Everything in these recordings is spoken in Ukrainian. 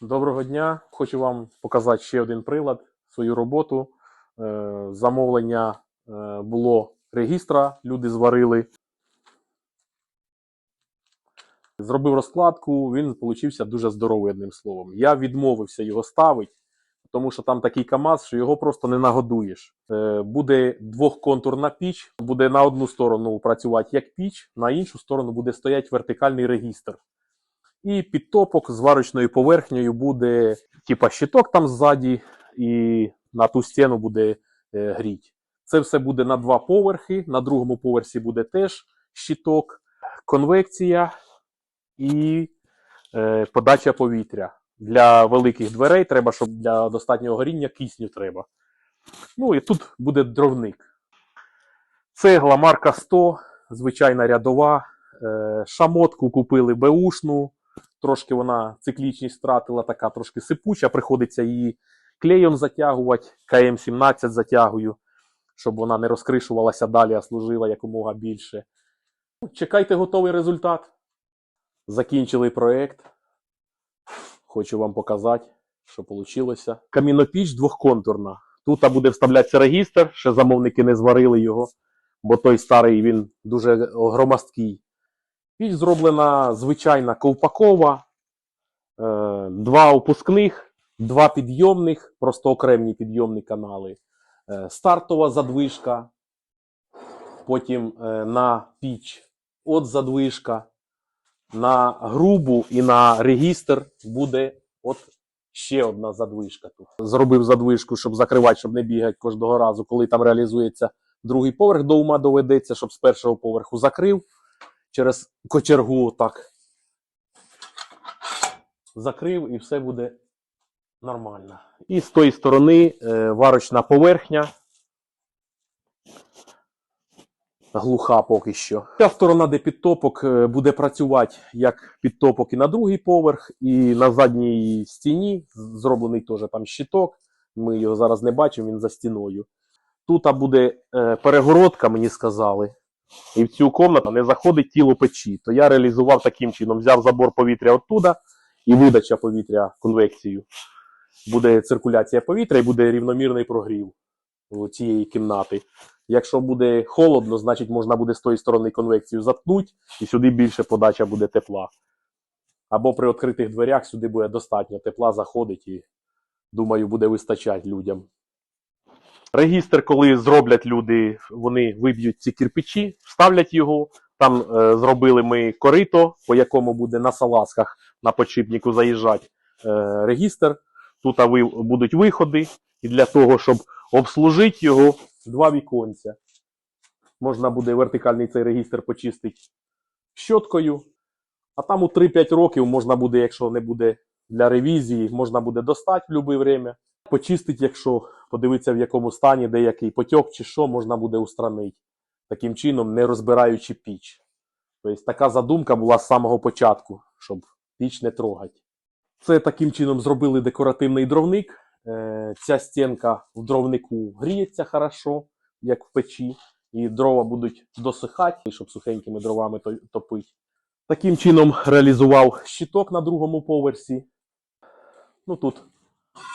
Доброго дня. Хочу вам показати ще один прилад, свою роботу. Е, Замовлення е, було регістра, люди зварили. Зробив розкладку, він получився дуже здоровий, одним словом. Я відмовився його ставити, тому що там такий КАМАЗ, що його просто не нагодуєш. Е, Буде двохконтурна піч, буде на одну сторону працювати як піч, на іншу сторону буде стояти вертикальний регістр. І підтопок з варочною поверхнею буде, типа щиток там ззаді, і на ту стіну буде е, гріть. Це все буде на два поверхи. На другому поверсі буде теж щиток, конвекція і е, подача повітря. Для великих дверей треба, щоб для достатнього горіння кисню треба. Ну і тут буде дровник. Цегла марка 100, звичайна рядова. Е, шамотку купили беушну. Трошки вона циклічність втратила, така трошки сипуча. Приходиться її клеєм затягувати, КМ-17 затягую, щоб вона не розкришувалася далі, а служила якомога більше. Ну, Чекайте готовий результат. Закінчили проєкт. Хочу вам показати, що вийшло. Камінопіч двохконтурна. Тут буде вставлятися регістр, ще замовники не зварили його, бо той старий він дуже громоздкий. Піч зроблена звичайна ковпакова, е, два опускних, два підйомних, просто окремі підйомні канали, е, стартова задвижка, потім е, на піч от задвижка, на грубу і на регістр буде от ще одна задвижка тут. Зробив задвижку, щоб закривати, щоб не бігати кожного разу, коли там реалізується другий поверх до ума доведеться, щоб з першого поверху закрив через кочергу так закрив і все буде нормально. І з тої сторони е, варочна поверхня. Глуха поки що. Ця сторона, де підтопок, е, буде працювати як підтопок і на другий поверх, і на задній стіні зроблений теж там щиток. Ми його зараз не бачимо, він за стіною. Тут буде е, перегородка, мені сказали і в цю комнату не заходить тіло печі. То я реалізував таким чином: взяв забор повітря оттуда і видача повітря конвекцію. Буде циркуляція повітря і буде рівномірний прогрів цієї кімнати. Якщо буде холодно, значить можна буде з тої сторони конвекцію заткнути, і сюди більше подача буде тепла. Або при відкритих дверях сюди буде достатньо тепла заходить і, думаю, буде вистачати людям. Регістр, коли зроблять люди, вони виб'ють ці кирпичі, вставлять його. Там е, зробили ми корито, по якому буде на салазках на подшипнику заїжджати е, регістр. Тут ви, будуть виходи, і для того, щоб обслужити його, два віконця. Можна буде вертикальний цей регістр почистити щоткою. А там у 3-5 років можна буде, якщо не буде для ревізії, можна буде достати в будь-яке время. Почистить, якщо подивитися, в якому стані, де який потік чи що, можна буде устранити. Таким чином, не розбираючи піч. Тобто така задумка була з самого початку, щоб піч не трогати. Це таким чином зробили декоративний дровник. Е, Ця стінка в дровнику гріється хорошо, як в печі, і дрова будуть досихати, щоб сухенькими дровами то- топити. Таким чином реалізував щиток на другому поверсі. Ну тут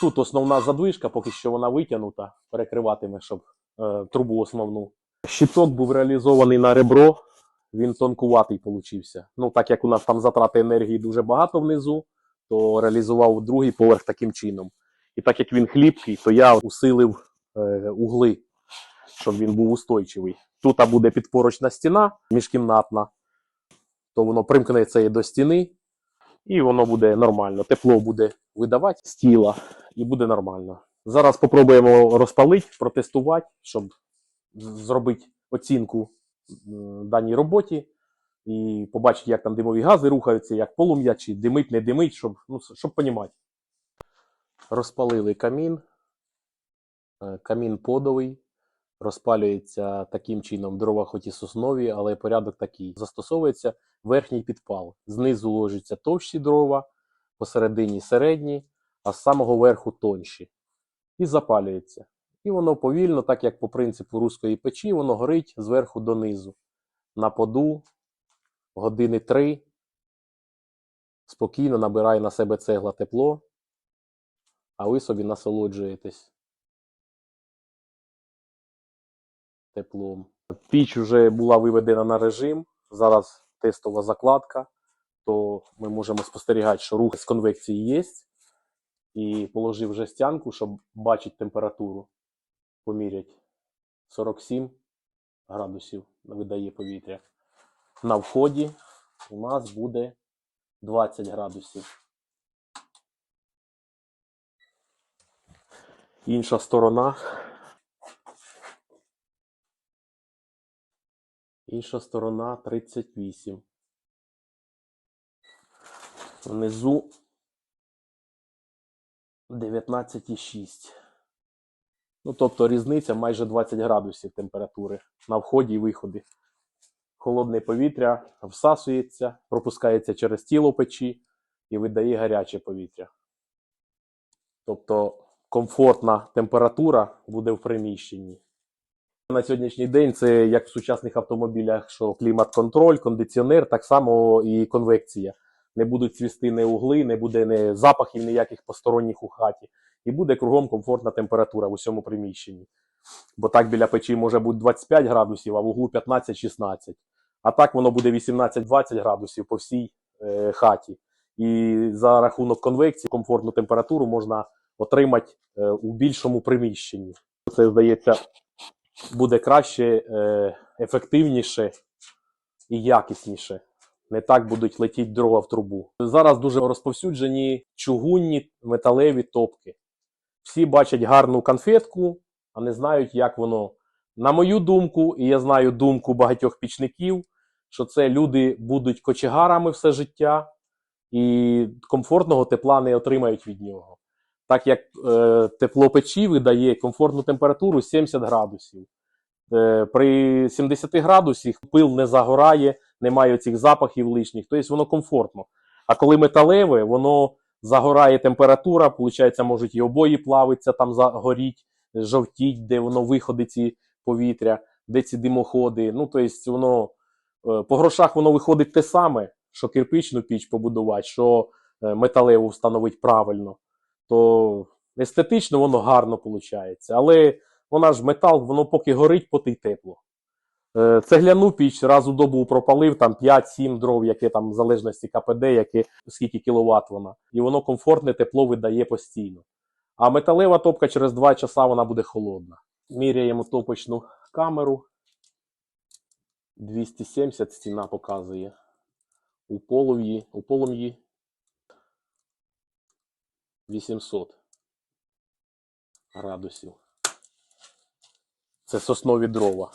Тут основна задвижка, поки що вона витягнута, перекриватиме, щоб е, трубу основну. Щиток був реалізований на ребро, він тонкуватий получився. Ну, так як у нас там затрати енергії дуже багато внизу, то реалізував другий поверх таким чином. І так як він хлібкий, то я усилив е, угли, щоб він був устойчивий. Тут буде підпорочна стіна міжкімнатна, то воно примкнеться і до стіни, і воно буде нормально. Тепло буде видавати з тіла, і буде нормально. Зараз спробуємо розпалити, протестувати, щоб зробити оцінку даній роботі і побачити, як там димові гази рухаються, як полум'я, чи димить, не димить, щоб, ну, щоб понімати. Розпалили камін. Е, Камін подовий. Розпалюється таким чином дрова, хоч і соснові, але порядок такий. Застосовується верхній підпал. Знизу ложаться товщі дрова, посередині середні, а з самого верху тонші. І запалюється. І воно повільно, так як по принципу руської печі, воно горить зверху донизу. На поду години три. Спокійно набирає на себе цегла тепло а ви собі насолоджуєтесь теплом. Піч вже була виведена на режим. Зараз тестова закладка, то ми можемо спостерігати, що рух з конвекції є. І положив вже стянку, щоб бачити температуру. Поміряти 47 градусів видає повітря. На вході у нас буде 20 градусів. Інша сторона. Інша сторона 38. Внизу 19,6. Ну, тобто різниця майже 20 градусів температури на вході і виході. Холодне повітря всасується, пропускається через тіло печі і видає гаряче повітря. Тобто комфортна температура буде в приміщенні. На сьогоднішній день це як в сучасних автомобілях, що клімат-контроль, кондиціонер, так само і конвекція. Не будуть цвісти не угли, не буде не запахів ніяких посторонніх у хаті. І буде кругом комфортна температура в усьому приміщенні. Бо так біля печі може бути 25 градусів, а в углу 15-16. А так воно буде 18-20 градусів по всій е, хаті. І за рахунок конвекції комфортну температуру можна отримати е, у більшому приміщенні. Це здається буде краще, е, ефективніше і якісніше. Не так будуть летіти дрова в трубу. Зараз дуже розповсюджені чугунні металеві топки. Всі бачать гарну конфетку, а не знають, як воно. На мою думку, і я знаю думку багатьох пічників, що це люди будуть кочегарами все життя і комфортного тепла не отримають від нього. Так як е, тепло печі видає комфортну температуру 70 градусів. Е, при 70 градусах пил не загорає, немає цих запахів лишніх, тобто воно комфортно. А коли металеве, воно загорає температура, виходить, можуть і обої плавиться, там загоріть, жовтіть, де воно виходить ці повітря, де ці димоходи. Ну, тобто, воно е, по грошах воно виходить те саме, що кирпичну піч побудувати, що е, металеву встановити правильно. То естетично воно гарно виходить. Але вона ж метал, воно поки горить, поки й тепло. Е, Цегляну піч раз у добу пропалив там 5-7 дров, яке там в залежності КПД, яке, скільки кіловат вона. І воно комфортне тепло видає постійно. А металева топка через 2 часа вона буде холодна. Міряємо топочну камеру. 270 стіна показує. У полум'ї, у полум'ї 800 градусів. Це соснові дрова.